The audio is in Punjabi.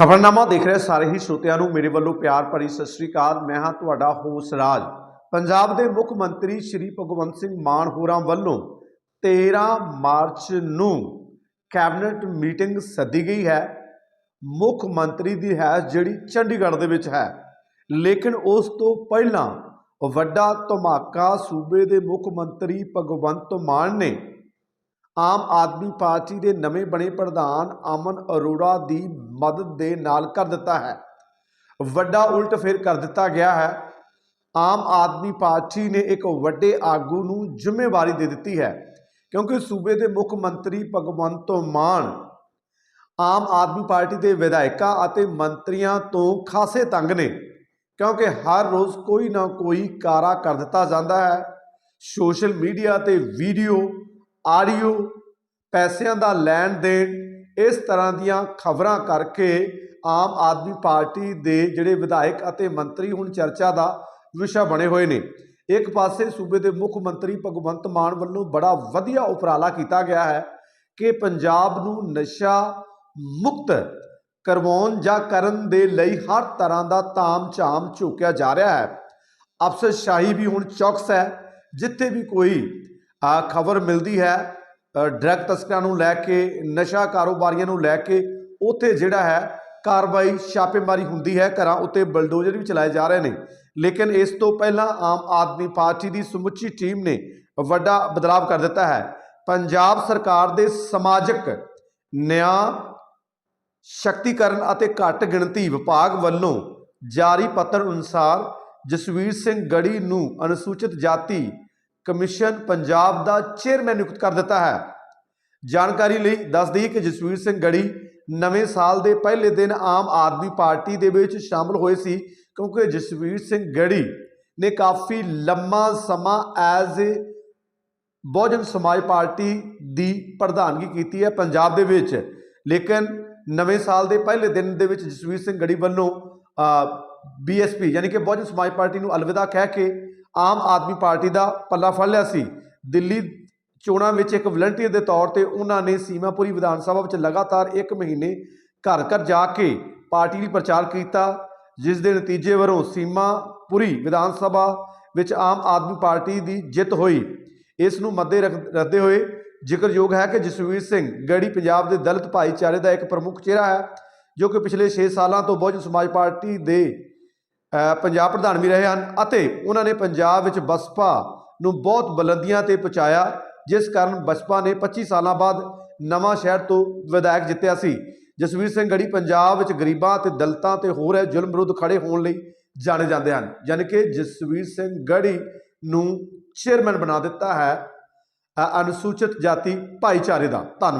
ਖਬਰਨਾਮਾ ਦੇਖ ਰਹੇ ਸਾਰੇ ਹੀ ਸਰੋਤਿਆਂ ਨੂੰ ਮੇਰੇ ਵੱਲੋਂ ਪਿਆਰ ਭਰੀ ਸਤਿ ਸ੍ਰੀ ਅਕਾਲ। ਮੈਂ ਹਾਂ ਤੁਹਾਡਾ ਹੋਸ ਰਾਜ। ਪੰਜਾਬ ਦੇ ਮੁੱਖ ਮੰਤਰੀ ਸ਼੍ਰੀ ਭਗਵੰਤ ਸਿੰਘ ਮਾਨ ਹੋਰਾਂ ਵੱਲੋਂ 13 ਮਾਰਚ ਨੂੰ ਕੈਬਨਿਟ ਮੀਟਿੰਗ ਸੱਦੀ ਗਈ ਹੈ। ਮੁੱਖ ਮੰਤਰੀ ਦੀ ਹੈ ਜਿਹੜੀ ਚੰਡੀਗੜ੍ਹ ਦੇ ਵਿੱਚ ਹੈ। ਲੇਕਿਨ ਉਸ ਤੋਂ ਪਹਿਲਾਂ ਵੱਡਾ ਧਮਾਕਾ ਸੂਬੇ ਦੇ ਮੁੱਖ ਮੰਤਰੀ ਭਗਵੰਤ ਮਾਨ ਨੇ ਆਮ ਆਦਮੀ ਪਾਰਟੀ ਦੇ ਨਵੇਂ ਬਣੇ ਪ੍ਰਧਾਨ ਅਮਨ ਅਰੋੜਾ ਦੀ ਮਦਦ ਦੇ ਨਾਲ ਕਰ ਦਿੱਤਾ ਹੈ। ਵੱਡਾ ਉਲਟ ਫੇਰ ਕਰ ਦਿੱਤਾ ਗਿਆ ਹੈ। ਆਮ ਆਦਮੀ ਪਾਰਟੀ ਨੇ ਇੱਕ ਵੱਡੇ ਆਗੂ ਨੂੰ ਜ਼ਿੰਮੇਵਾਰੀ ਦੇ ਦਿੱਤੀ ਹੈ, ਕਿਉਂਕਿ ਸੂਬੇ ਦੇ ਮੁੱਖ ਮੰਤਰੀ ਭਗਵੰਤ ਮਾਨ ਆਮ ਆਦਮੀ ਪਾਰਟੀ ਦੇ ਵਿਧਾਇਕਾਂ ਅਤੇ ਮੰਤਰੀਆਂ ਤੋਂ ਖਾਸੇ ਤੰਗ ਨੇ, ਕਿਉਂਕਿ ਹਰ ਰੋਜ਼ ਕੋਈ ਨਾ ਕੋਈ ਕਾਰਾ ਕਰ ਦਿੱਤਾ ਜਾਂਦਾ ਹੈ। ਸੋਸ਼ਲ ਮੀਡੀਆ ਤੇ ਵੀਡੀਓ ਆਡੀਓ ਪੈਸਿਆਂ ਦਾ ਲੈਣ ਦੇਣ, ਇਸ ਤਰ੍ਹਾਂ ਦੀਆਂ ਖਬਰਾਂ ਕਰਕੇ ਆਮ ਆਦਮੀ ਪਾਰਟੀ ਦੇ ਜਿਹੜੇ ਵਿਧਾਇਕ ਅਤੇ ਮੰਤਰੀ ਹੁਣ ਚਰਚਾ ਦਾ ਵਿਸ਼ਾ ਬਣੇ ਹੋਏ ਨੇ। ਇੱਕ ਪਾਸੇ ਸੂਬੇ ਦੇ ਮੁੱਖ ਮੰਤਰੀ ਭਗਵੰਤ ਮਾਨ ਵੱਲੋਂ ਬੜਾ ਵਧੀਆ ਉਪਰਾਲਾ ਕੀਤਾ ਗਿਆ ਹੈ ਕਿ ਪੰਜਾਬ ਨੂੰ ਨਸ਼ਾ ਮੁਕਤ ਕਰਵਾਉਣ ਜਾਂ ਕਰਨ ਦੇ ਲਈ ਹਰ ਤਰ੍ਹਾਂ ਦਾ ਤਾਮ-ਝਾਮ ਝੋਕਿਆ ਜਾ ਰਿਹਾ ਹੈ। ਅਫਸਰਸ਼ਾਹੀ ਵੀ ਹੁਣ ਚੌਕਸ ਹੈ, ਜਿੱਥੇ ਵੀ ਕੋਈ ਆ ਖਬਰ ਮਿਲਦੀ ਹੈ ਡਰੱਗ ਤਸਕਰਾਂ ਨੂੰ ਲੈ ਕੇ, ਨਸ਼ਾ ਕਾਰੋਬਾਰੀਆਂ ਨੂੰ ਲੈ ਕੇ, ਉੱਥੇ ਜਿਹੜਾ ਹੈ ਕਾਰਵਾਈ ਛਾਪੇਮਾਰੀ ਹੁੰਦੀ ਹੈ, ਘਰਾਂ ਉੱਤੇ ਬਲਡੋਜ਼ਰ ਵੀ ਚਲਾਏ ਜਾ ਰਹੇ ਨੇ। ਲੇਕਿਨ ਇਸ ਤੋਂ ਪਹਿਲਾਂ ਆਮ ਆਦਮੀ ਪਾਰਟੀ ਦੀ ਸਮੁੱਚੀ ਟੀਮ ਨੇ ਵੱਡਾ ਬਦਲਾਅ ਕਰ ਦਿੱਤਾ ਹੈ। ਪੰਜਾਬ ਸਰਕਾਰ ਦੇ ਸਮਾਜਿਕ ਨਿਆਂ, ਸ਼ਕਤੀਕਰਨ ਅਤੇ ਘੱਟ ਗਿਣਤੀ ਵਿਭਾਗ ਵੱਲੋਂ ਜਾਰੀ ਪੱਤਰ ਅਨੁਸਾਰ ਜਸਵੀਰ ਸਿੰਘ ਗੜੀ ਨੂੰ ਅਨੁਸੂਚਿਤ ਜਾਤੀ ਕਮਿਸ਼ਨ ਪੰਜਾਬ ਦਾ ਚੇਅਰਮੈਨ ਨਿਯੁਕਤ ਕਰ ਦਿੱਤਾ ਹੈ। ਜਾਣਕਾਰੀ ਲਈ ਦੱਸ ਦਈਏ ਕਿ ਜਸਵੀਰ ਸਿੰਘ ਗੜੀ ਨਵੇਂ ਸਾਲ ਦੇ ਪਹਿਲੇ ਦਿਨ ਆਮ ਆਦਮੀ ਪਾਰਟੀ ਦੇ ਵਿੱਚ ਸ਼ਾਮਲ ਹੋਏ ਸੀ, ਕਿਉਂਕਿ ਜਸਵੀਰ ਸਿੰਘ ਗੜੀ ਨੇ ਕਾਫੀ ਲੰਮਾ ਸਮਾਂ ਐਜ਼ ਏ ਬਹੁਜਨ ਸਮਾਜ ਪਾਰਟੀ ਦੀ ਪ੍ਰਧਾਨਗੀ ਕੀਤੀ ਹੈ ਪੰਜਾਬ ਦੇ ਵਿੱਚ। ਲੇਕਿਨ ਨਵੇਂ ਸਾਲ ਦੇ ਪਹਿਲੇ ਦਿਨ ਦੇ ਵਿੱਚ ਜਸਵੀਰ ਸਿੰਘ ਗੜੀ ਵੱਲੋਂ ਬੀਐਸਪੀ ਯਾਨੀ ਕਿ ਬਹੁਜਨ ਸਮਾਜ ਪਾਰਟੀ ਨੂੰ ਅਲਵਿਦਾ ਕਹਿ ਕੇ ਆਮ ਆਦਮੀ ਪਾਰਟੀ ਦਾ ਪੱਲਾ ਫੜ ਲਿਆ ਸੀ। ਦਿੱਲੀ ਚੋਣਾਂ ਵਿੱਚ ਇੱਕ ਵਲੰਟੀਅਰ ਦੇ ਤੌਰ ਤੇ ਉਹਨਾਂ ਨੇ ਸੀਮਾਪੁਰੀ ਵਿਧਾਨ ਸਭਾ ਵਿੱਚ ਲਗਾਤਾਰ 1 ਮਹੀਨੇ ਘਰ ਘਰ ਜਾ ਕੇ ਪਾਰਟੀ ਲਈ ਪ੍ਰਚਾਰ ਕੀਤਾ, ਜਿਸ ਦੇ ਨਤੀਜੇ ਵਜੋਂ ਸੀਮਾਪੁਰੀ ਵਿਧਾਨ ਸਭਾ ਵਿੱਚ ਆਮ ਆਦਮੀ ਪਾਰਟੀ ਦੀ ਜਿੱਤ ਹੋਈ। ਇਸ ਨੂੰ ਮੱਦੇ ਰੱਖ- ਰੱਖਦੇ ਹੋਏ ਜ਼ਿਕਰਯੋਗ ਹੈ ਕਿ ਜਸਵੀਰ ਸਿੰਘ ਗੜੀ ਪੰਜਾਬ ਦੇ ਦਲਿਤ ਭਾਈਚਾਰੇ ਦਾ ਇੱਕ ਪ੍ਰਮੁੱਖ ਚਿਹਰਾ ਹੈ, ਜੋ ਕਿ ਪਿਛਲੇ 6 ਸਾਲਾਂ ਤੋਂ ਬਹੁਜਨ ਸਮਾਜ ਪਾਰਟੀ ਦੇ ਪੰਜਾਬ ਪ੍ਰਧਾਨ ਵੀ ਰਹੇ ਹਨ ਅਤੇ ਉਹਨਾਂ ਨੇ ਪੰਜਾਬ ਵਿੱਚ ਬਸਪਾ ਨੂੰ ਬਹੁਤ ਬੁਲੰਦੀਆਂ ਤੇ ਪਹੁੰਚਾਇਆ, ਜਿਸ ਕਾਰਨ ਬਸਪਾ ਨੇ 25 ਸਾਲਾਂ ਬਾਅਦ ਨਵਾਂ ਸ਼ਹਿਰ ਤੋਂ ਵਿਧਾਇਕ ਜਿੱਤਿਆ ਸੀ। ਜਸਵੀਰ ਸਿੰਘ ਗੜੀ ਪੰਜਾਬ ਵਿੱਚ ਗਰੀਬਾਂ ਤੇ ਦਲਤਾਂ ਤੇ ਹੋਰ ਰਹੇ ਜ਼ੁਲਮ ਵਿਰੁੱਧ ਖੜੇ ਹੋਣ ਲਈ ਜਾਣੇ ਜਾਂਦੇ ਹਨ। ਯਾਨੀ ਕਿ ਜਸਵੀਰ ਸਿੰਘ ਗੜੀ ਨੂੰ ਚੇਅਰਮੈਨ ਬਣਾ ਦਿੱਤਾ ਹੈ ਅਨੁਸੂਚਿਤ ਜਾਤੀ ਭਾਈਚਾਰੇ ਦਾ। ਧੰਨਵਾਦ।